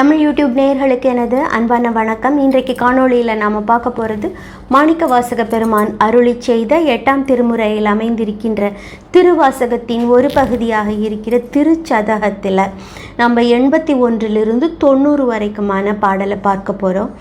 Tamil YouTube நேயர்களுக்கு எனது அன்பான வணக்கம். இன்றைக்கு காணொளியில் நாம் பார்க்க போகிறது மாணிக்க வாசக பெருமான் அருளி செய்த எட்டாம் திருமுறையில் அமைந்திருக்கின்ற திருவாசகத்தின் ஒரு பகுதியாக இருக்கிற திருச்சதகத்தில் நம்ம எண்பத்தி ஒன்றிலிருந்து தொண்ணூறு வரைக்குமான பாடலை பார்க்க போகிறோம்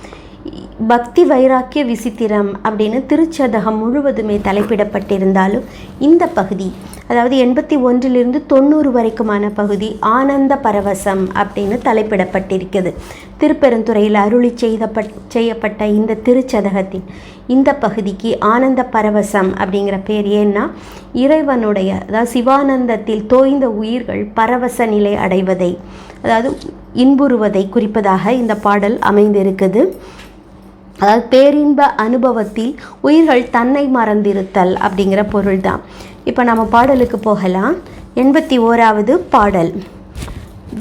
பக்தி வைராக்கிய விசித்திரம் அப்படின்னு திருச்சதகம் முழுவதுமே தலைப்பிடப்பட்டிருந்தாலும் இந்த பகுதி அதாவது எண்பத்தி ஒன்றிலிருந்து தொண்ணூறு வரைக்குமான பகுதி ஆனந்த பரவசம் அப்படின்னு தலைப்பிடப்பட்டிருக்கிறது. திருப்பெருந்துறையில் அருளி செய்தப்பட் செய்யப்பட்ட இந்த திருச்சதகத்தின் இந்த பகுதிக்கு ஆனந்த பரவசம் அப்படிங்கிற பேர் ஏன்னா இறைவனுடைய அதாவது சிவானந்தத்தில் தோய்ந்த உயிர்கள் பரவச நிலை அடைவதை அதாவது இன்புறுவதை குறிப்பதாக இந்த பாடல் அமைந்திருக்குது. அதாவது பேரின்ப அனுபவத்தில் உயிர்கள் தன்னை மறந்திருத்தல் அப்படிங்கிற பொருள் தான் இப்போ நம்ம பாடலுக்கு போகலாம். எண்பத்தி ஓராவது பாடல்.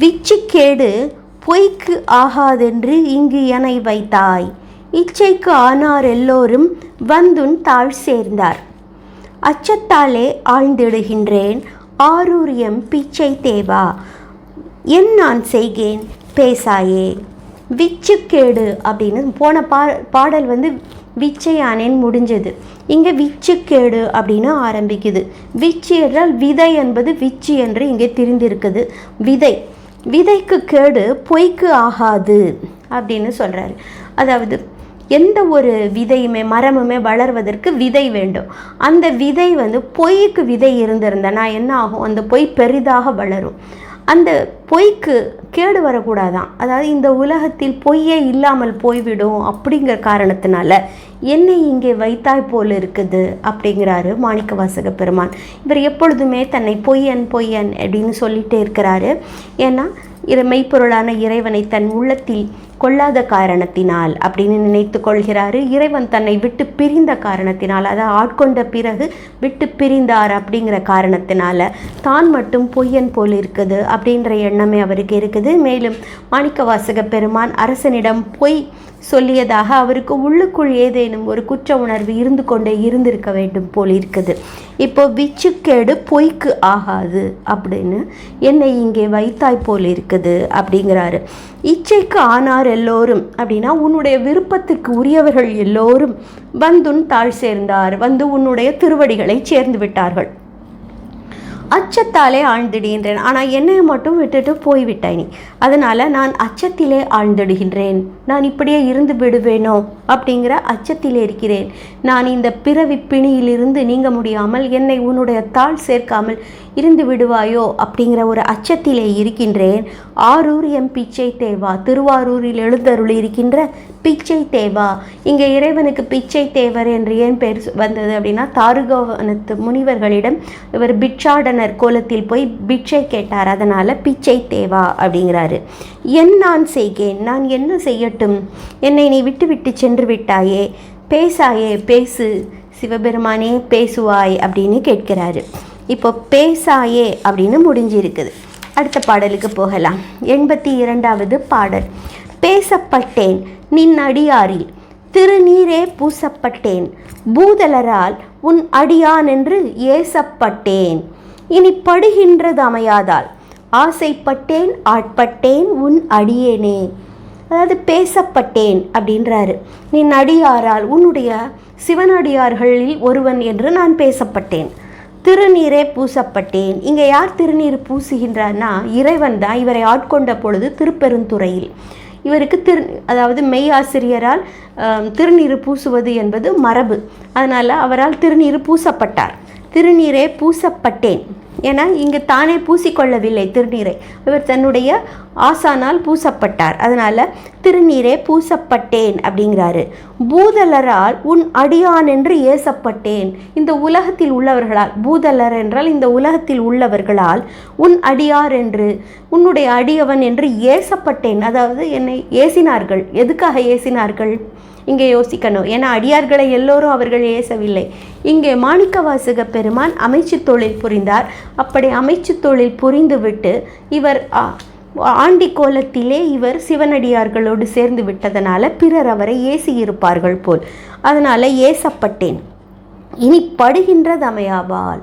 விச்சிக்கேடு பொய்க்கு ஆகாதென்று இங்கு எனை வைத்தாய். இச்சைக்கு ஆனார் எல்லோரும் வந்துன் தாழ் சேர்ந்தார். அச்சத்தாலே ஆழ்ந்திடுகின்றேன். ஆரூரியம் பிச்சை தேவா. என் நான் செய்கேன் பேசாயே. விச்சுக்கேடு அப்படின்னு போன பா பாடல் வந்து விச்சையானேன் முடிஞ்சது. இங்கே விச்சுக்கேடு அப்படின்னு ஆரம்பிக்குது. விச்சு என்றால் விதை என்பது விச்சு என்று இங்கே திரிந்திருக்குது. விதை. விதைக்கு கேடு பொய்க்கு ஆகாது அப்படின்னு சொல்கிறாரு அதாவது எந்த ஒரு விதையுமே மரமுமே வளர்வதற்கு விதை வேண்டும். அந்த விதை வந்து பொய்க்கு விதை இருந்திருந்தனா என்ன ஆகும்? அந்த பொய் பெரிதாக வளரும். அந்த பொய்க்கு கேடு வரக்கூடாதான். அதாவது இந்த உலகத்தில் பொய்யே இல்லாமல் போய்விடும் அப்படிங்கிற காரணத்தினால என்னை இங்கே வைத்தாய் போல் இருக்குது அப்படிங்கிறாரு மாணிக்க வாசக பெருமான். இவர் எப்பொழுதுமே தன்னை பொய்யன் பொய்யன் அப்படின்னு சொல்லிட்டே இருக்கிறாரு. ஏன்னா இறை மெய்ப்பொருளான இறைவனை தன் உள்ளத்தில் கொள்ளாத காரணத்தினால் அப்படின்னு நினைத்து கொள்கிறாரு. இறைவன் தன்னை விட்டு பிரிந்த காரணத்தினால் அதை ஆட்கொண்ட பிறகு விட்டு பிரிந்தார் அப்படிங்கிற காரணத்தினால தான் மட்டும் பொய்யன் போல் இருக்குது அப்படின்ற எண்ணமே அவருக்கு இருக்குது. மேலும் மாணிக்க வாசக பெருமான் அரசனிடம் பொய் சொல்லியதாக அவருக்கு உள்ளுக்குள் ஏதேனும் ஒரு குற்ற உணர்வு இருந்து கொண்டே இருந்திருக்க வேண்டும் போல் இருக்குது. இப்போ விச்சுக்கேடு பொய்க்கு ஆகாது அப்படின்னு என்னை இங்கே வைத்தாய் போல் இருக்குது. அப்படிங்கிறாரு. இச்சைக்கு ஆனார் எல்லோரும். அப்படின்னா உன்னுடைய விருப்பத்துக்கு உரியவர்கள் எல்லோரும் வந்துன் தாழ் சேர்ந்தார் வந்து உன்னுடைய திருவடிகளை சேர்ந்து விட்டார்கள். அச்சத்தாலே ஆழ்ந்திடுகின்றேன். ஆனால் என்னை மட்டும் விட்டுட்டு போய்விட்டாய் நீ. அதனால் நான் அச்சத்திலே ஆழ்ந்திடுகின்றேன். நான் இப்படியே இருந்து விடுவேனோ அப்படிங்கிற அச்சத்திலே இருக்கிறேன். நான் இந்த பிறவி பிணியிலிருந்து நீங்க முடியாமல் என்னை உன்னுடைய தாள் சேர்க்காமல் இருந்து விடுவாயோ அப்படிங்கிற ஒரு அச்சத்திலே இருக்கின்றேன். ஆரூர் எம் பிச்சை தேவா திருவாரூரில் எழுந்தருள் இருக்கின்ற பிச்சை தேவா. இங்கே இறைவனுக்கு பிச்சை தேவர் என்று ஏன் பேர் வந்தது அப்படின்னா தாருகவனத்து முனிவர்களிடம் இவர் பிட்சாடனர் கோலத்தில் போய் பிட்சை கேட்டார். அதனால் பிச்சை தேவா அப்படிங்கிறாரு. என் நான் செய்கேன். நான் என்ன செய்யட்டும்? என்னை நீ விட்டு விட்டு சென்று விட்டாயே. பேசாயே பேசு. சிவபெருமானே பேசுவாய் அப்படின்னு கேட்கிறாரு. இப்போ பேசாயே அப்படின்னு முடிஞ்சிருக்குது. அடுத்த பாடலுக்கு போகலாம். எண்பத்தி இரண்டாவது பாடல். பேசப்பட்டேன் நின் அடியாரில். திருநீரே பூசப்பட்டேன். பூதலரால் உன் அடியான் என்று ஏசப்பட்டேன். இனி படுகின்றது அமையாதால். ஆசைப்பட்டேன் ஆட்பட்டேன் உன் அடியேனே. அதாவது பேசப்பட்டேன் அப்படின்றாரு. நீ அடியாரால் உன்னுடைய சிவனடியார்களில் ஒருவன் என்று நான் பேசப்பட்டேன். திருநீரே பூசப்பட்டேன். இங்கே யார் திருநீர் பூசுகின்றார்னா இறைவன் தான் இவரை ஆட்கொண்ட பொழுது திருப்பெருந்துறையில். இவருக்கு திரு அதாவது மெய் ஆசிரியரால் திருநீர் பூசுவது என்பது மரபு. அதனால் அவரால் திருநீர் பூசப்பட்டார். திருநீரே பூசப்பட்டேன். என இங்கு தானே பூசிக்கொள்ளவில்லை திருநீரை. இவர் தன்னுடைய ஆசானால் பூசப்பட்டார். அதனால் திருநீரே பூசப்பட்டேன் அப்படிங்கிறாரு. பூதலரால் உன் அடியான் என்று ஏசப்பட்டேன். இந்த உலகத்தில் உள்ளவர்களால் பூதலர் என்றால் இந்த உலகத்தில் உள்ளவர்களால் உன் அடியார் என்று உன்னுடைய அடியவன் என்று ஏசப்பட்டேன். அதாவது என்னை ஏசினார்கள். எதுக்காக ஏசினார்கள்? இங்கே யோசிக்கணும். ஏன்னா அடியார்களை எல்லோரும் அவர்கள் ஏசவில்லை. இங்கே மாணிக்கவாசக பெருமான் அமைச்சு தொழில் புரிந்தார். அப்படி அமைச்சு தொழில் புரிந்துவிட்டு இவர் ஆண்டி கோலத்திலே இவர் சிவனடியார்களோடு சேர்ந்து விட்டதனால பிறர் அவரை ஏசியிருப்பார்கள் போல். அதனால் ஏசப்பட்டேன். இனி படுகின்றது அமையாவால்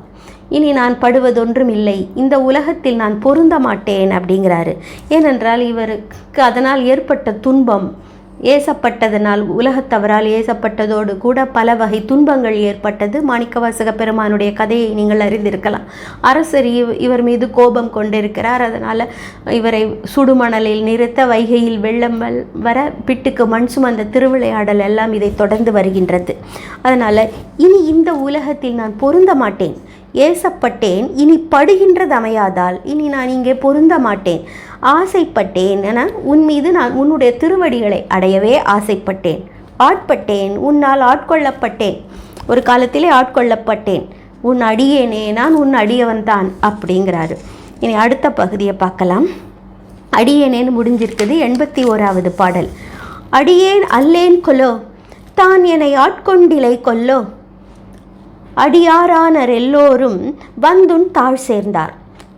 இனி நான் படுவதொன்றும் இல்லை. இந்த உலகத்தில் நான் பொருந்த மாட்டேன் அப்படிங்கிறாரு. ஏனென்றால் இவருக்கு அதனால் ஏற்பட்ட துன்பம். ஏசப்பட்டதனால் உலகத்தவரால் ஏசப்பட்டதோடு கூட பல வகை துன்பங்கள் ஏற்பட்டது. மாணிக்கவாசக பெருமானுடைய கதையை நீங்கள் அறிந்திருக்கலாம். அரசர் இவர் மீது கோபம் கொண்டிருக்கிறார். அதனால் இவரை சுடுமணலில் நிறுத்த வைகையில் வெள்ளம் வர பிட்டுக்கு மண் சுமந்த திருவிளையாடல் எல்லாம் இதை தொடர்ந்து வருகின்றது. அதனால் இனி இந்த உலகத்தில் நான் பொருந்த மாட்டேன். ஏசப்பட்டேன் இனி படுகின்றது அமையாதால் இனி நான் இங்கே பொருந்த மாட்டேன் ஆசைப்பட்டேன் என உன் மீது நான் உன்னுடைய திருவடிகளை அடையவே ஆசைப்பட்டேன். ஆட்பட்டேன் உன்னால் ஆட்கொள்ளப்பட்டேன். ஒரு காலத்திலே ஆட்கொள்ளப்பட்டேன். உன் அடியேனே நான் உன் அடியவன் தான் அப்படிங்கிறாரு. இனி அடுத்த பகுதியை பார்க்கலாம். அடியேனேன்னு முடிஞ்சிருக்குது எண்பத்தி ஓராவது பாடல். அடியேன் அல்லேன் கொலோ தான் என்னை ஆட்கொண்டிலை கொல்லோ. அடியாரானர் எல்லோரும் வந்துன் தாழ் சேர்ந்தார்.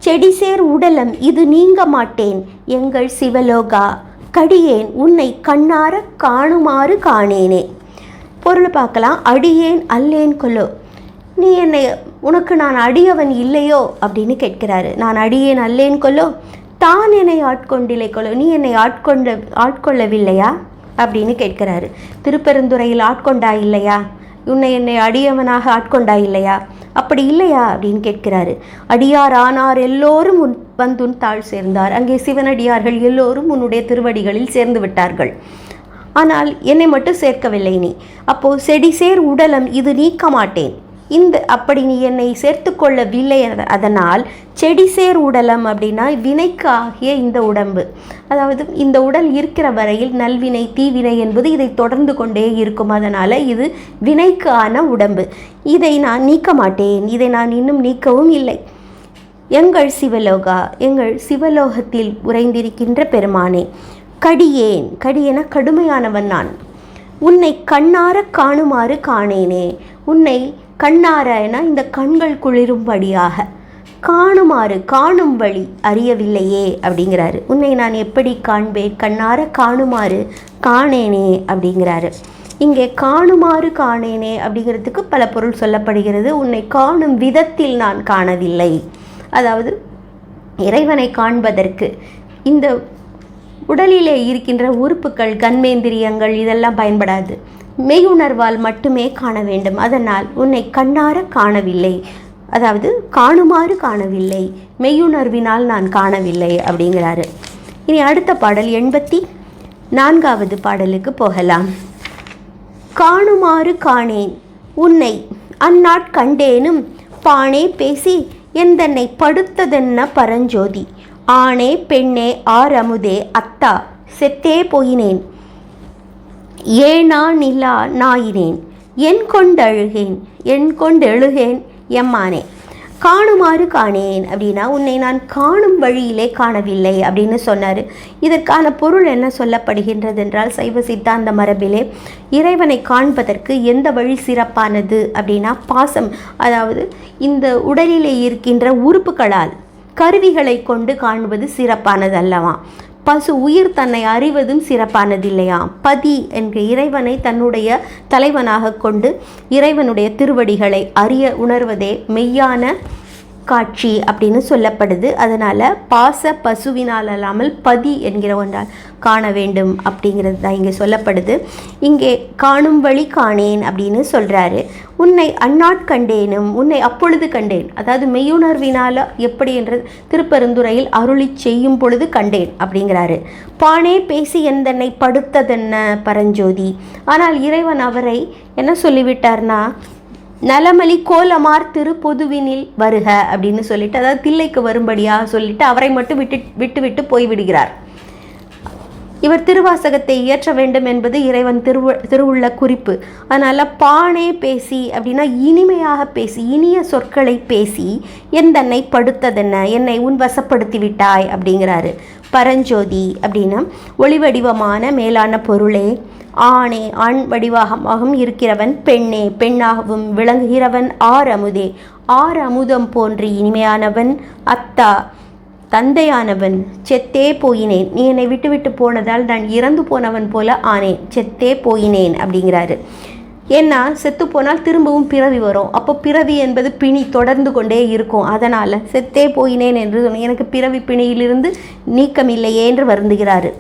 செடிசேர் உடலம் இது நீங்க மாட்டேன். எங்கள் சிவலோகா கடியேன் உன்னை கண்ணார காணுமாறு காணேனே. பொருள் பார்க்கலாம். அடியேன் அல்லேன் கொல்லோ நீ என்னை உனக்கு நான் அடியவன் இல்லையோ? அப்படின்னு கேட்கிறாரு. நான் அடியேன் அல்லேன் கொல்லோ தான் என்னை ஆட்கொண்டிலே கொலோ. நீ என்னை ஆட்கொண்ட ஆட்கொள்ளவில்லையா? அப்படின்னு கேட்கிறாரு. திருப்பெருந்துறையில் ஆட்கொண்டா இல்லையா? உன்னை என்னை அடியவனாக ஆட்கொண்டா இல்லையா? அப்படி இல்லையா? அப்படின்னு கேட்கிறாரு. அடியார் ஆனார் எல்லோரும் உன் வந்துன் தாழ் சேர்ந்தார். அங்கே சிவனடியார்கள் எல்லோரும் உன்னுடைய திருவடிகளில் சேர்ந்து விட்டார்கள். ஆனால் என்னை மட்டும் சேர்க்கவில்லை நீ. அப்போ செடி சேர் உடலம் இது நீக்க மாட்டேன் இந்த அப்படி நீ என்னை சேர்த்து கொள்ளவில்லை அதனால் செடி சேர் உடலம் அப்படின்னா வினைக்கு ஆகிய இந்த உடம்பு. அதாவது இந்த உடல் இருக்கிற வரையில் நல்வினை தீவினை என்பது இதை தொடர்ந்து கொண்டே இருக்கும். அதனால் இது வினைக்கு ஆன உடம்பு. இதை நான் நீக்க மாட்டேன். இதை நான் இன்னும் நீக்கவும் இல்லை. எங்கள் சிவலோகா எங்கள் சிவலோகத்தில் உறைந்திருக்கின்ற பெருமானே கடியேன். கடியென கடுமையானவன் நான். உன்னை கண்ணார காணுமாறு காணேனே. உன்னை கண்ணார என இந்த கண்கள் குளிரும்படியாக காணுமாறு காணும் வழி அறியவில்லையே அப்படிங்கிறாரு. உன்னை நான் எப்படி காண்பேன்? கண்ணார காணுமாறு காணேனே அப்படிங்கிறாரு. இங்கே காணுமாறு காணேனே அப்படிங்கிறதுக்கு பல பொருள் சொல்லப்படுகிறது. உன்னை காணும் விதத்தில் நான் காணவில்லை. அதாவது இறைவனை காண்பதற்கு இந்த உடலிலே இருக்கின்ற உறுப்புகள் கண்மேந்திரியங்கள் இதெல்லாம் பயன்படாது. மெய்யுணர்வால் மட்டுமே காண வேண்டும். அதனால் உன்னை கண்ணார காணவில்லை. அதாவது காணுமாறு காணவில்லை. மெய்யுணர்வினால் நான் காணவில்லை அப்படிங்கிறாரு. இனி அடுத்த பாடல் எண்பத்தி நான்காவது பாடலுக்கு போகலாம். காணுமாறு காணேன். உன்னை அந்நாட்கண்டேனும் பானே பேசி எந்தன்னை படுத்ததென்ன பரஞ்சோதி. ஆணே பெண்ணே ஆரமுதே அத்தா. செத்தே போயினேன். ஏனா நிலா நாயினேன் என் கொண்டழுகேன் என் கொண்டெழுகேன் எம்மானே. காணுமாறு காணேன் அப்படின்னா உன்னை நான் காணும் வழியிலே காணவில்லை அப்படின்னு சொன்னார். இதற்கான பொருள் என்ன சொல்லப்படுகின்றது என்றால் சைவ சித்தாந்த மரபிலே இறைவனை காண்பதற்கு எந்த வழி சிறப்பானது அப்படின்னா பாசம். அதாவது இந்த உடலிலே இருக்கின்ற உறுப்புகளால் கருவிகளை கொண்டு காண்பது சிறப்பானது அல்லவா பசு உயிர் தன்னை அறிவதும் சிறப்பானதில்லையாம் பதி என்க இறைவனை தன்னுடைய தலைவனாக கொண்டு இறைவனுடைய திருவடிகளை அறிய உணர்வதே மெய்யான காட்சி அப்படின்னு சொல்லப்படுது. அதனால் பாச பசுவினால் அல்லாமல் பதி என்கிற ஒன்றால் காண வேண்டும் அப்படிங்கிறது தான் இங்கே சொல்லப்படுது. இங்கே காணும் வழி காணேன் அப்படின்னு சொல்கிறாரு உன்னை அந்நாட் கண்டேனும் உன்னை அப்பொழுது கண்டேன். அதாவது மெய்யுணர்வினால் எப்படி என்று திருப்பெருந்துறையில் அருளி செய்யும் பொழுது கண்டேன் அப்படிங்கிறாரு. பானே பேசி எந்தன்னை படுத்ததென்ன பரஞ்சோதி. ஆனால் இறைவன் அவரை என்ன சொல்லிவிட்டார்னா நலமலி கோலமார் திருப்பொதுவினில் வருக அப்படின்னு சொல்லிட்டு அதாவது தில்லைக்கு வரும்படியாக சொல்லிட்டு அவரை மட்டும் விட்டு விட்டு விட்டு போய்விடுகிறார். இவர் திருவாசகத்தை இயற்ற வேண்டும் என்பது இறைவன் திருவு திருவுள்ள குறிப்பு. அதனால் பானே பேசி அப்படின்னா இனிமையாக பேசி இனிய சொற்களை பேசி என் தன்னை படுத்ததென்ன என்னை உன் வசப்படுத்தி விட்டாய் அப்படிங்கிறாரு. பரஞ்சோதி அப்படின்னா ஒளிவடிவமான மேலான பொருளே. ஆணே ஆண் வடிவாகமாகவும் இருக்கிறவன் பெண்ணே பெண்ணாகவும் விளங்குகிறவன் ஆர் அமுதே ஆர் அமுதம் போன்று இனிமையானவன் அத்தா தந்தையானவன் செத்தே போயினேன். நீ என்னை விட்டு விட்டு போனதால் நான் இறந்து போனவன் போல ஆனேன். செத்தே போயினேன் அப்படிங்கிறாரு. ஏன்னா செத்து போனால் திரும்பவும் பிறவி வரும். அப்போ பிறவி என்பது பிணி தொடர்ந்து கொண்டே இருக்கும். அதனால் செத்தே போயினேன் என்று எனக்கு பிறவி பிணியிலிருந்து நீக்கம் இல்லையே என்று வருந்துகிறாரு.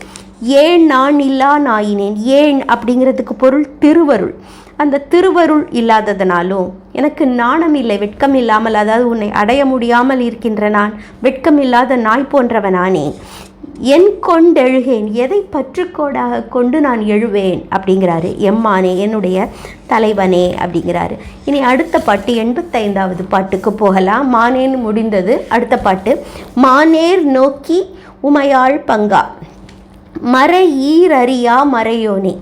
ஏன் நான் இல்லா நாயினேன் ஏன்? அப்படிங்கிறதுக்கு பொருள் திருவருள். அந்த திருவருள் இல்லாததனாலும் எனக்கு நாணம் இல்லை வெட்கம் இல்லாமல் அதாவது உன்னை அடைய முடியாமல் இருக்கின்ற நான் வெட்கம் இல்லாத நாய் போன்றவனானே என் கொண்டெழுகேன் எதை பற்றுக்கோடாக கொண்டு நான் எழுவேன்? அப்படிங்கிறாரு. எம்மானே என்னுடைய தலைவனே அப்படிங்கிறாரு. இனி அடுத்த பாட்டு எண்பத்தைந்தாவது பாட்டுக்கு போகலாம். மானேன்னு முடிந்தது. அடுத்த பாட்டு மானேர் நோக்கி உமையாள் பங்கா. மர ஈரறியா மறையோனே.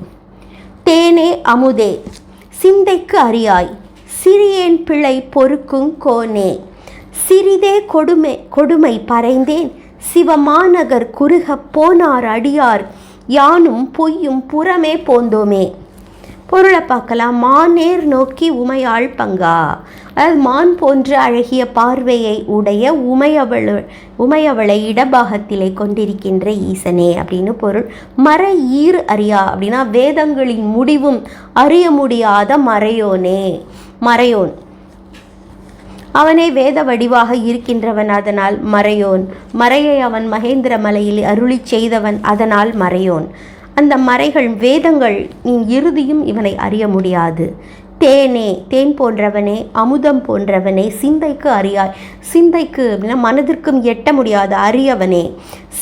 தேனே அமுதே சிந்தைக்கு அறியாய் சிறியேன் பிழை பொறுக்கும் கோனே. சிறிதே கொடுமை கொடுமை பறைந்தேன். சிவமாநகர் குறுகப் போனார் அடியார். யானும் பொய்யும் புறமே போந்தோமே. பொருளை பார்க்கலாம். மானேர் நோக்கி உமையாள் பங்கா. அதாவது மான் போன்ற அழகிய பார்வையை உடைய உமையவள் உமையவளை இடபாகத்திலே கொண்டிருக்கின்ற ஈசனே அப்படின்னு பொருள். மர ஈர் அறியா அப்படின்னா வேதங்களின் முடிவும் அறிய முடியாத மறையோனே. மறையோன். அவனே வேத வடிவாக இருக்கின்றவன் அதனால் மறையோன். மறையை அவன் மகேந்திர மலையில் அருளிச் செய்தவன் அதனால் மறையோன். அந்த மறைகள் வேதங்கள் நீ இறுதியும் இவனை அறிய முடியாது. தேனே தேன் போன்றவனே அமுதம் போன்றவனே சிந்தைக்கு அறியாய் சிந்தைக்கு அப்படின்னா மனதிற்கும் எட்ட முடியாத அரியவனே.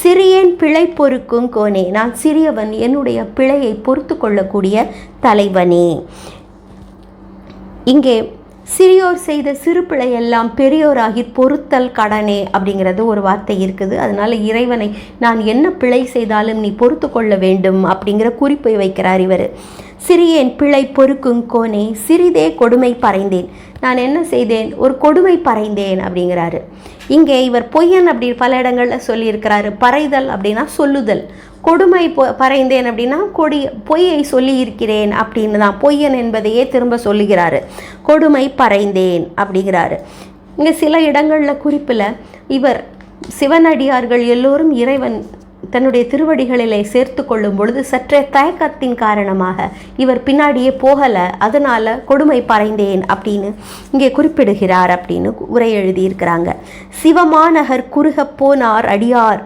சிறியேன் பிழை பொறுக்கும் கோனே நான் சிறியவன் என்னுடைய பிழையை பொறுத்து கொள்ளக்கூடிய தலைவனே. இங்கே சிறியோர் செய்த சிறு பிழையெல்லாம் பெரியோராகி பொறுத்தல் கடனே அப்படிங்கிறது ஒரு வார்த்தை இருக்குது. அதனால இறைவனை நான் என்ன பிழை செய்தாலும் நீ பொறுத்து கொள்ள வேண்டும் அப்படிங்கிற குறிப்பை வைக்கிறார் இவர். சிறியேன் பிழை பொறுக்கும் கோனே சிறிதே கொடுமை பறைந்தேன். நான் என்ன செய்தேன்? ஒரு கொடுமை பறைந்தேன் அப்படிங்கிறாரு. இங்கே இவர் பொய்யன் அப்படி பல இடங்களில் சொல்லியிருக்கிறாரு. பறைதல் அப்படின்னா சொல்லுதல். கொடுமை பொ பறைந்தேன் அப்படின்னா கொடி பொய்யை சொல்லியிருக்கிறேன் அப்படின்னு தான். பொய்யன் என்பதையே திரும்ப சொல்லுகிறாரு. கொடுமை பறைந்தேன் அப்படிங்கிறாரு. இங்கே சில இடங்களில் குறிப்பில் இவர் சிவனடியார்கள் எல்லோரும் இறைவன் தன்னுடைய திருவடிகளிலே சேர்த்து கொள்ளும் பொழுது சற்றே தயக்கத்தின் காரணமாக இவர் பின்னாடியே போகலை அதனால் கொடுமை பறைந்தேன் அப்படின்னு இங்கே குறிப்பிடுகிறார் அப்படின்னு உரை எழுதியிருக்கிறாங்க. சிவமாநகர் குறுக போனார் அடியார்.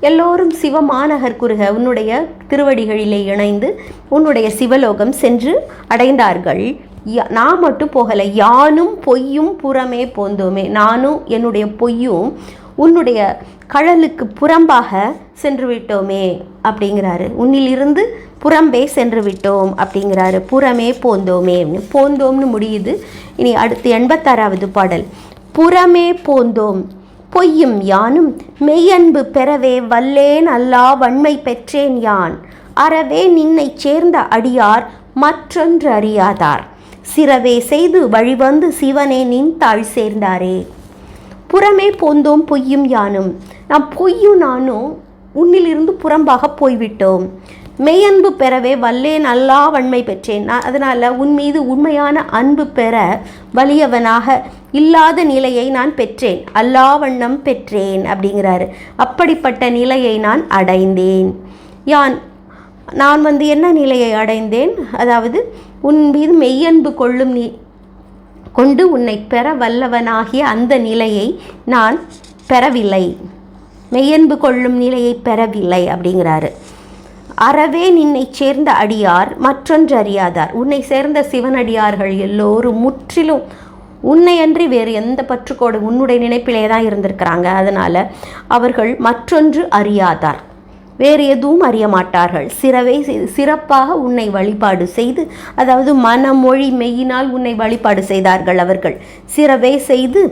எல்லோரும் சிவமாநகர் குறுக உன்னுடைய திருவடிகளிலே இணைந்து உன்னுடைய சிவலோகம் சென்று அடைந்தார்கள். யா- நான் மட்டும் போகலை யானும் பொய்யும் புறமே போந்தோமே. நானும் என்னுடைய பொய்யும் உன்னுடைய கழலுக்கு புறம்பாக சென்று விட்டோமே அப்படிங்கிறாரு. உன்னிலிருந்து புறம்பே சென்று விட்டோம் அப்படிங்கிறாரு. புறமே போந்தோமே. போந்தோம்னு முடியுது. இனி அடுத்து எண்பத்தாறாவது பாடல். புறமே போந்தோம். பொய்யும் யானும் மெய்யன்பு பெறவே வல்லேன் அல்லா வன்மை பெற்றேன் யான். அறவே நின்னைச் சேர்ந்த அடியார் மற்றொன்று அறியாதார். சிறவே செய்து வழிவந்து சிவனே நின் தாழ் சேர்ந்தாரே. புறமே போந்தோம் பொய்யும் யானும். நாம் பொய்யும் நானும் உன்னிலிருந்து புறம்பாக போய்விட்டோம். மெய்யன்பு பெறவே வல்லேன் அல்லா வன்மை பெற்றேன். நான் அதனால் உன் மீது உண்மையான அன்பு பெற வலியவனாக இல்லாத நிலையை நான் பெற்றேன். அல்லா வண்ணம் பெற்றேன் அப்படிங்கிறாரு. அப்படிப்பட்ட நிலையை நான் அடைந்தேன். யான் நான் வந்து என்ன நிலையை அடைந்தேன்? அதாவது உன் மீது மெய்யன்பு கொள்ளும் நீ கொண்டு உன்னை பெற வல்லவனாகிய அந்த நிலையை நான் பெறவில்லை. மெய்யன்பு கொள்ளும் நிலையை பெறவில்லை அப்படிங்கிறாரு. அறவே நின்னை சேர்ந்த அடியார் மற்றொன்று அறியாதார். உன்னை சேர்ந்த சிவனடியார்கள் எல்லோரும் முற்றிலும் உன்னை அன்றி வேறு எந்த பற்றுக்கோடு உன்னுடைய நினைப்பிலே தான் இருந்திருக்கிறாங்க. அதனால் அவர்கள் மற்றொன்று அறியாதார். வேறு எதுவும் அறிய மாட்டார்கள். சிறவை சிறப்பாக உன்னை வழிபாடு செய்து அதாவது மனமொழி மெய்யினால் உன்னை வழிபாடு செய்தார்கள் அவர்கள். சிறவே செய்து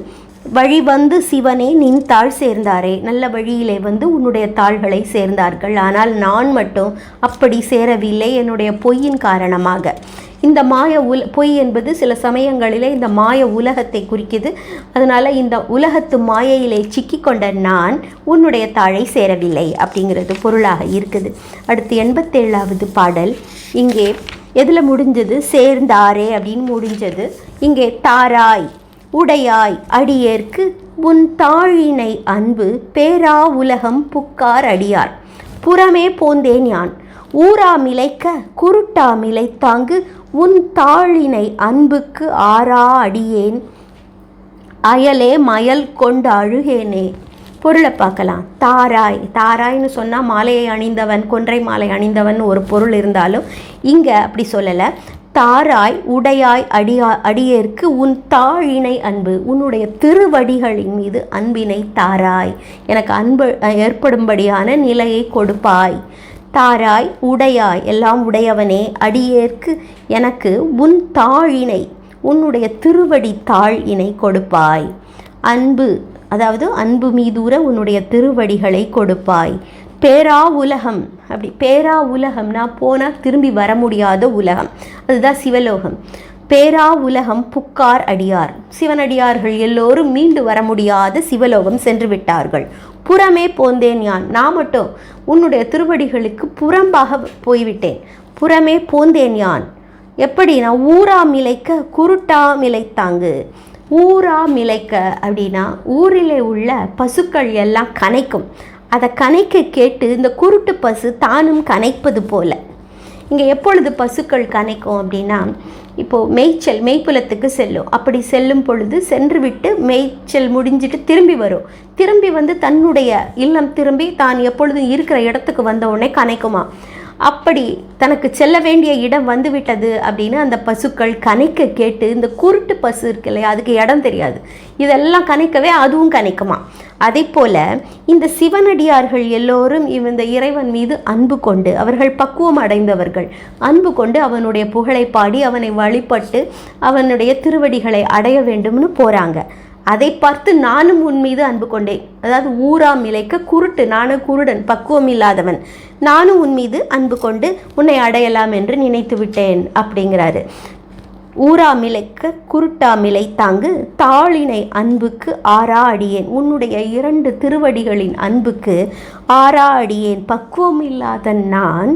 வழி வந்து சிவனே நின் தாழ் சேர்ந்தாரே. நல்ல வழியிலே வந்து உன்னுடைய தாள்களை சேர்ந்தார்கள். ஆனால் நான் மட்டும் அப்படி சேரவில்லை என்னுடைய பொய்யின் காரணமாக. இந்த மாய உல பொய் என்பது சில சமயங்களிலே இந்த மாய உலகத்தை குறிக்குது. அதனால் இந்த உலகத்து மாயையிலே சிக்கிக்கொண்ட நான் உன்னுடைய தாழை சேரவில்லை அப்படிங்கிறது பொருளாக இருக்குது. அடுத்து எண்பத்தேழாவது பாடல். இங்கே எதில் முடிஞ்சது? சேர்ந்தாரே அப்படின்னு முடிஞ்சது. இங்கே தாராய். உடையாய் அடியேற்கு உன் தாழினை அன்பு பேரா உலகம் புக்கார் அடியார். புறமே போந்தேன் யான். ஊரா மிளைக்க குருட்டா மிளைத்தாங்கு உன் தாழினை அன்புக்கு ஆறா அடியேன். அயலே மயல் கொண்டு அழுகேனே. பொருளை பார்க்கலாம். தாராய். தாராய்னு சொன்னால் மாலையை அணிந்தவன் கொன்றை மாலை அணிந்தவன் ஒரு பொருள் இருந்தாலும் இங்கே அப்படி சொல்லலை. தாராய் உடையாய் அடியா அடியேற்கு உன் தாழினை அன்பு உன்னுடைய திருவடிகளின் மீது அன்பினை தாராய். எனக்கு அன்பு ஏற்படும்படியான நிலையை கொடுப்பாய். தாராய் உடையாய் எல்லாம் உடையவனே அடியேற்கு எனக்கு உன் தாழினை உன்னுடைய திருவடி தாழ் இணை கொடுப்பாய். அன்பு அதாவது அன்பு மீதூர உன்னுடைய திருவடிகளை கொடுப்பாய். பேரா உலகம். அப்படி பேரா உலகம்னா போனால் திரும்பி வர முடியாத உலகம். அதுதான் சிவலோகம். பேரா உலகம் புக்கார் அடியார். சிவனடியார்கள் எல்லோரும் மீண்டு வர முடியாத சிவலோகம் சென்று விட்டார்கள். புறமே போந்தேன் யான். நான் மட்டும் உன்னுடைய திருவடிகளுக்கு புறம்பாக போய்விட்டேன். புறமே போந்தேன் யான். எப்படி? நான் ஊரா மிளைக்க குருட்டா மிளைத்தாங்கு. ஊரா மிளைக்க அப்படின்னா ஊரிலே உள்ள பசுக்கள் எல்லாம் கனைக்கும். அதை கனைக்க கேட்டு இந்த குருட்டு பசு தானும் கனைப்பது போல. இங்கே எப்பொழுது பசுக்கள் கனைக்கும் அப்படின்னா இப்போது மேய்ச்சல் மேய்ப்புலத்துக்கு செல்லும். அப்படி செல்லும் பொழுது சென்று விட்டு மேய்ச்சல் முடிஞ்சிட்டு திரும்பி வரும். திரும்பி வந்து தன்னுடைய இல்லம் திரும்பி தான் எப்பொழுதும் இருக்கிற இடத்துக்கு வந்த உடனே கனைக்குமா அப்படி தனக்கு செல்ல வேண்டிய இடம் வந்துவிட்டது அப்படின்னு அந்த பசுக்கள் கனைக்க கேட்டு இந்த குருட்டு பசு இருக்கு இல்லையா அதுக்கு இடம் தெரியாது. இதெல்லாம் கனைக்கவே அதுவும் கனைக்குமா அதே போல் இந்த சிவனடியார்கள் எல்லோரும் இந்த இறைவன் மீது அன்பு கொண்டு அவர்கள் பக்குவம் அடைந்தவர்கள் அன்பு கொண்டு அவனுடைய புகழை பாடி அவனை வழிபட்டு அவனுடைய திருவடிகளை அடைய வேண்டும்னு போகிறாங்க அதை பார்த்து நானும் உன் மீது அன்பு கொண்டேன். அதாவது ஊரா மிளைக்க குருட்டு நானும் குருடன் பக்குவம் இல்லாதவன். நானும் உன் மீது அன்பு கொண்டு உன்னை அடையலாம் என்று நினைத்து விட்டேன் அப்படிங்கிறாரு. ஊரா மிளைக்க குருட்டா மிலை தாங்கு தாளினை அன்புக்கு ஆறா அடியேன் உன்னுடைய இரண்டு திருவடிகளின் அன்புக்கு ஆறா அடியேன் பக்குவம் இல்லாத நான்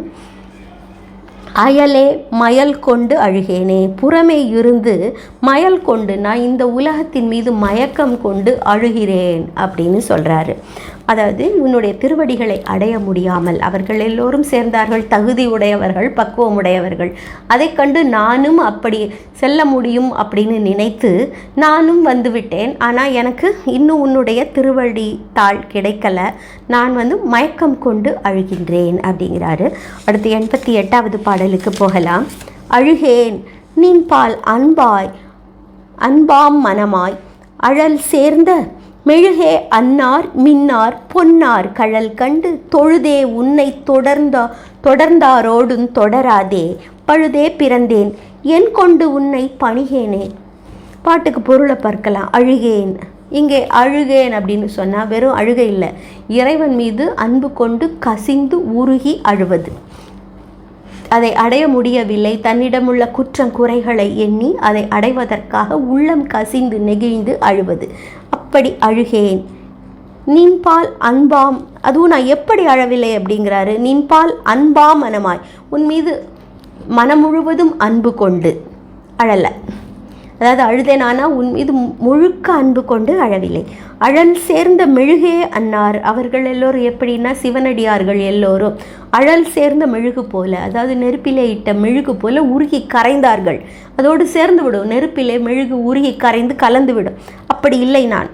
அயலே மயல் கொண்டு அழுகேனே. புறமே இருந்து மயல் கொண்டு நான் இந்த உலகத்தின் மீது மயக்கம் கொண்டு அழுகிறேன் அப்படின்னு சொல்கிறாரு அதாவது உன்னுடைய திருவடிகளை அடைய முடியாமல். அவர்கள் எல்லோரும் சேர்ந்தார்கள். தகுதி உடையவர்கள் பக்குவம் உடையவர்கள். அதை கண்டு நானும் அப்படி செல்ல முடியும் அப்படின்னு நினைத்து நானும் வந்துவிட்டேன். ஆனால் எனக்கு இன்னும் உன்னுடைய திருவடி தாள் கிடைக்கல. நான் வந்து மயக்கம் கொண்டு அழுகின்றேன் அப்படிங்கிறாரு. அடுத்து எண்பத்தி எட்டாவது பாடலுக்கு போகலாம். அழுகேன் நீன்பால் அன்பாய் அன்பாம் மனமாய். அழல் சேர்ந்த மெழுகே அன்னார் மின்னார் பொன்னார் கழல் கண்டு தொழுதே உன்னை தொடர்ந்தா தொடர்ந்தாரோடும் தொடராதே. பழுதே பிறந்தேன் என் கொண்டு உன்னை பணிகேனே. பாட்டுக்கு பொருளை பார்க்கலாம். அழுகேன். இங்கே அழுகேன் அப்படின்னு சொன்னால் வெறும் அழுகை இல்லை. இறைவன் மீது அன்பு கொண்டு கசிந்து உருகி அழுவது. அதை அடைய முடியவில்லை. தன்னிடமுள்ள குற்றம் குறைகளை எண்ணி அதை அடைவதற்காக உள்ளம் கசிந்து நெகிழ்ந்து அழுவது. அப்படி அழுகேன். நின்பால் அன்பாம் அதுவும் நான் எப்படி அழவில்லை? அப்படிங்கிறாரு. நின்பால் அன்பா மனமாய் உன் மீது மனம் முழுவதும் அன்பு கொண்டு அழலை. அதாவது அழுதேனானா உன் மீது முழுக்க அன்பு கொண்டு அழவில்லை. அழல் சேர்ந்த மெழுகே அன்னார் அவர்கள் எல்லோரும் எப்படின்னா சிவனடியார்கள் எல்லோரும். அழல் சேர்ந்த மெழுகு போல அதாவது நெருப்பிலே இட்ட மெழுகு போல உருகி கரைந்தார்கள். அதோடு சேர்ந்து விடும் நெருப்பிலே மெழுகு உருகி கரைந்து கலந்து விடும். அப்படி இல்லை நான்.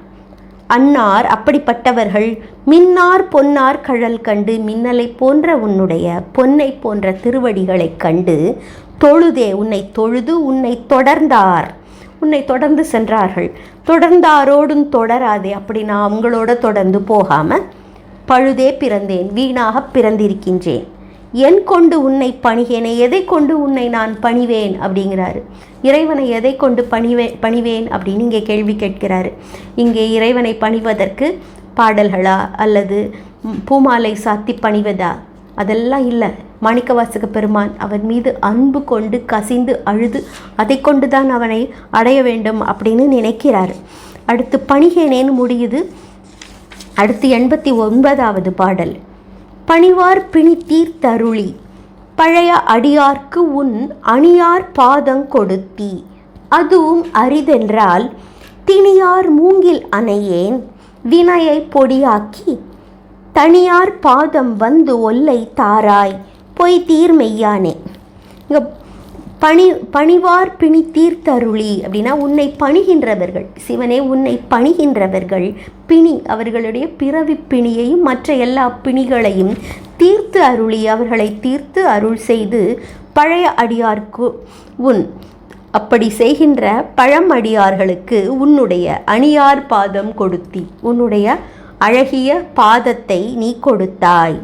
அன்னார் அப்படிப்பட்டவர்கள் மின்னார் பொன்னார் கழல் கண்டு மின்னலை போன்ற உன்னுடைய பொன்னை போன்ற திருவடிகளைக் கண்டு தொழுதே உன்னை தொழுது உன்னை தொடர்ந்தார். உன்னை தொடர்ந்து சென்றார்கள். தொடர்ந்தாரோடும் தொடராதே அப்படி நான் அவங்களோட தொடர்ந்து போகாமல் பழுதே பிறந்தேன் வீணாக பிறந்திருக்கின்றேன். என் கொண்டு உன்னை பணிகேனே எதை கொண்டு உன்னை நான் பணிவேன்? அப்படிங்கிறாரு. இறைவனை எதை கொண்டு பணிவே பணிவேன் அப்படின்னு இங்கே கேள்வி கேட்கிறாரு. இங்கே இறைவனை பணிவதற்கு பாடல்களா அல்லது பூமாலை சாத்தி பணிவதா? அதெல்லாம் இல்லை. மாணிக்கவாசக பெருமான் அவன் மீது அன்பு கொண்டு கசிந்து அழுது அதை கொண்டு தான் அவனை அடைய வேண்டும் அப்படின்னு நினைக்கிறார். அடுத்து பணிகேனேன்னு முடியுது. அடுத்து எண்பத்தி ஒன்பதாவது பாடல். பணிவார் பிணித்தீர் தருளி பழைய அடியார்க்கு உன் அணியார் பாதங் கொடுத்தி. அதுவும் அரிதென்றால் திணியார் மூங்கில் அணையேன் வினையை பொடியாக்கி தனியார் பாதம் வந்து ஒல்லை தாராய் பொய் தீர் மெய்யானே. இங்கே பணி பணிவார் பிணி தீர்த்தருளி அப்படின்னா உன்னை பணிகின்றவர்கள். சிவனே உன்னை பணிகின்றவர்கள். பிணி அவர்களுடைய பிறவி பிணியையும் மற்ற எல்லா பிணிகளையும் தீர்த்து அருளி அவர்களை தீர்த்து அருள் செய்து பழைய அடியார்க்கு உன் அப்படி செய்கின்ற பழமடியார்களுக்கு உன்னுடைய அணியார் பாதம் கொடுத்தி உன்னுடைய அழகிய பாதத்தை நீ கொடுத்தாய்.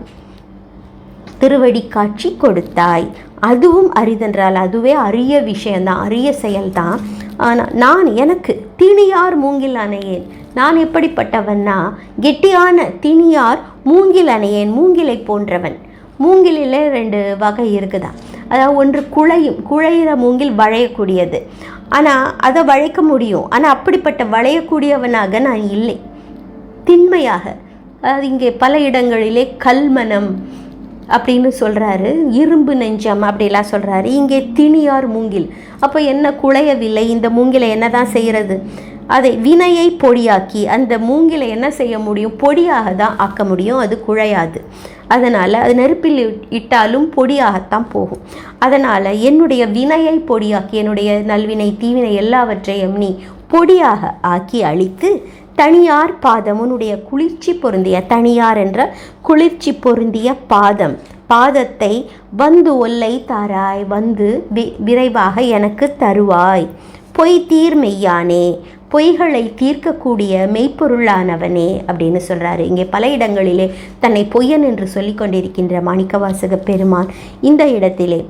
திருவடி காட்சி கொடுத்தாய். அதுவும் அரிதென்றால் அதுவே அரிய விஷயந்தான் அரிய செயல்தான். ஆனால் நான் எனக்கு திணியார் மூங்கில் அணையேன். நான் எப்படிப்பட்டவன்னா கெட்டியான திணியார் மூங்கில் அணையேன் மூங்கிலை போன்றவன். மூங்கிலில் ரெண்டு வகை இருக்குதா. அதாவது ஒன்று குழையும் குழையிற மூங்கில் வளையக்கூடியது. ஆனால் அதை வளைக்க முடியும். ஆனால் அப்படிப்பட்ட வளையக்கூடியவனாக நான் இல்லை. திண்மையாக. அதாவது இங்கே பல இடங்களிலே கல்மனம் அப்படின்னு சொல்கிறாரு இரும்பு நெஞ்சம் அப்படிலாம் சொல்கிறாரு இங்கே திணியார் மூங்கில். அப்போ என்ன குழையவில்லை இந்த மூங்கிலை என்ன தான் செய்கிறது அதை வினையை பொடியாக்கி அந்த மூங்கிலை என்ன செய்ய முடியும்? பொடியாக தான் ஆக்க முடியும். அது குழையாது. அதனால் அது நெருப்பில் இட்டாலும் பொடியாகத்தான் போகும். அதனால் என்னுடைய வினையை பொடியாக்கி என்னுடைய நல்வினை தீவினை எல்லாவற்றையும் நீ பொடியாக ஆக்கி அழித்து தனியார் பாதம் உன்னுடைய குளிர்ச்சி பொருந்திய தனியார் என்ற குளிர்ச்சி பொருந்திய பாதம். பாதத்தை வந்து ஒல்லை தாராய் வந்து வி- விரைவாக எனக்கு தருவாய். பொய் தீர் மெய்யானே பொய்களை தீர்க்கக்கூடிய மெய்ப்பொருளானவனே அப்படின்னு சொல்கிறாரு இங்கே பல இடங்களிலே தன்னை பொய்யன் என்று சொல்லிக் கொண்டிருக்கின்ற மாணிக்கவாசக பெருமான் இந்த இடத்திலே.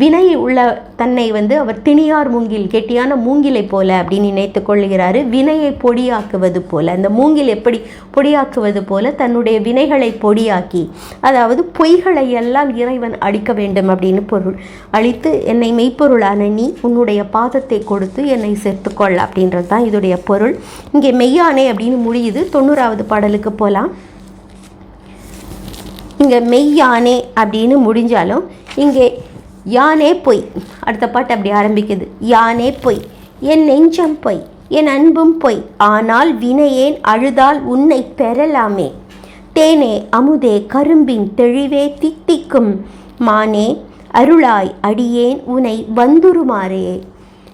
வினை உள்ள தன்னை வந்து அவர் திணியார் மூங்கில் கெட்டியான மூங்கிலை போல அப்படின்னு நினைத்து கொள்கிறாரு. வினையை பொடியாக்குவது போல அந்த மூங்கில் எப்படி பொடியாக்குவது போல தன்னுடைய வினைகளை பொடியாக்கி அதாவது பொய்களை எல்லாம் இறைவன் அழிக்க வேண்டும் அப்படின்னு பொருள். அழித்து என்னை மெய்ப்பொருளான நீ உன்னுடைய பாதத்தை கொடுத்து என்னை சேர்த்துக்கொள் அப்படின்றது தான் இதோடைய பொருள். இங்கே மெய்யானே அப்படின்னு முடியுது. தொண்ணூறாவது பாடலுக்கு போகலாம் இங்கே மெய்யானே அப்படின்னு முடிஞ்சாலும் இங்கே யானே பொய். அடுத்த பாட்டு அப்படி ஆரம்பிக்குது. யானே பொய். என் நெஞ்சம் பொய். என் அன்பும் பொய். ஆனால் வினையேன் அழுதால் உன்னை பெறலாமே. தேனே அமுதே கரும்பின் தெளிவே தித்திக்கும். மானே அருளாய் அடியேன் உனை வந்துருமாறே.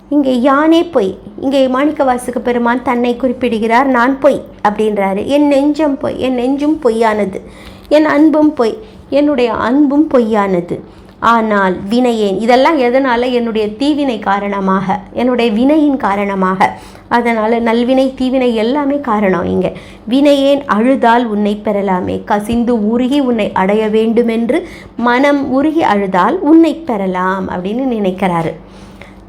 இங்கே யானே பொய். இங்கே மாணிக்கவாசக பெருமான் தன்னை குறிப்பிடுகிறார். நான் பொய் அப்படின்றாரு. என் நெஞ்சம் பொய். என் நெஞ்சும் பொய்யானது. என் அன்பும் பொய். என்னுடைய அன்பும் பொய்யானது. ஆனால் வினையேன் இதெல்லாம் எதனால்? என்னுடைய தீவினை காரணமாக என்னுடைய வினையின் காரணமாக. அதனால் நல்வினை தீவினை எல்லாமே காரணம் இங்கே. வினையேன் அழுதால் உன்னை பெறலாமே. கசிந்து உருகி உன்னை அடைய வேண்டுமென்று மனம் உருகி அழுதால் உன்னை பெறலாம் அப்படின்னு நினைக்கிறாரு.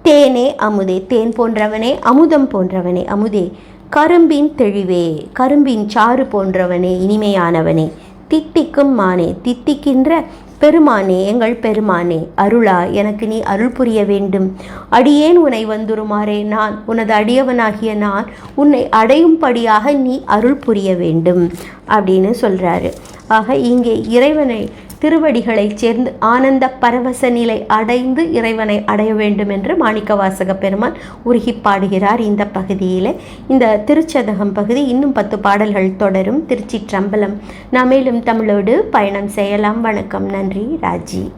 தேனே அமுதே தேன் போன்றவனே அமுதம் போன்றவனே அமுதே. கரும்பின் தெளிவே கரும்பின் சாறு போன்றவனே இனிமையானவனே. தித்திக்கும் மானே தித்திக்கின்ற பெருமானே எங்கள் பெருமானே அருளா எனக்கு நீ அருள் புரிய வேண்டும். அடியேன் உன்னை வந்துருமாறே நான் உனது அடியவனாகிய நான் உன்னை அடையும்படியாக நீ அருள் புரிய வேண்டும் அப்படின்னு சொல்கிறாரு ஆக இங்கே இறைவனை திருவடிகளைச் சேர்ந்து ஆனந்த பரவச நிலை அடைந்து இறைவனை அடைய வேண்டும் என்று மாணிக்கவாசக பெருமான் உருகி பாடுகிறார் இந்த பகுதியில். இந்த திருச்சதகம் பகுதி இன்னும் பத்து பாடல்கள் தொடரும். திருச்சிற்றம்பலம். நாம் மேலும் தமிழோடு பயணம் செய்யலாம். வணக்கம். நன்றி. ராஜி.